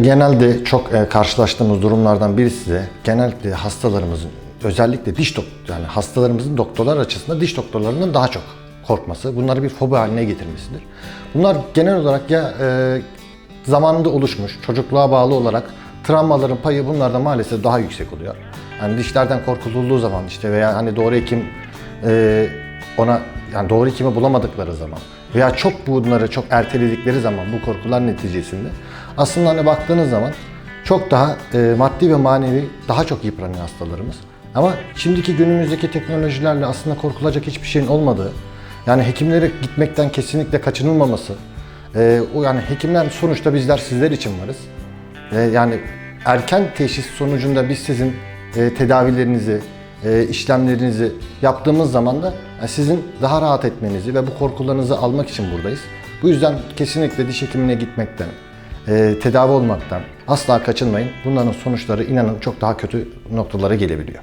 Genelde çok e, karşılaştığımız durumlardan birisi de genellikle hastalarımızın özellikle diş dok yani hastalarımızın doktorlar açısından diş doktorlarından daha çok korkması, bunları bir fobi haline getirmesidir. Bunlar genel olarak ya e, zamanında oluşmuş, çocukluğa bağlı olarak travmaların payı bunlarda maalesef daha yüksek oluyor. Yani dişlerden korkulduğu zaman işte veya hani doğru hekim e, ona yani doğru hekimi bulamadıkları zaman veya çok bunları çok erteledikleri zaman bu korkular neticesinde aslında hani baktığınız zaman çok daha e, maddi ve manevi daha çok yıpranıyor hastalarımız. Ama şimdiki günümüzdeki teknolojilerle aslında korkulacak hiçbir şeyin olmadığı, yani hekimlere gitmekten kesinlikle kaçınılmaması, e, o yani hekimler sonuçta bizler sizler için varız. E, yani erken teşhis sonucunda biz sizin e, tedavilerinizi, e, işlemlerinizi yaptığımız zaman da e, sizin daha rahat etmenizi ve bu korkularınızı almak için buradayız. Bu yüzden kesinlikle diş hekimine gitmekten, e, tedavi olmaktan asla kaçınmayın. Bunların sonuçları inanın çok daha kötü noktalara gelebiliyor.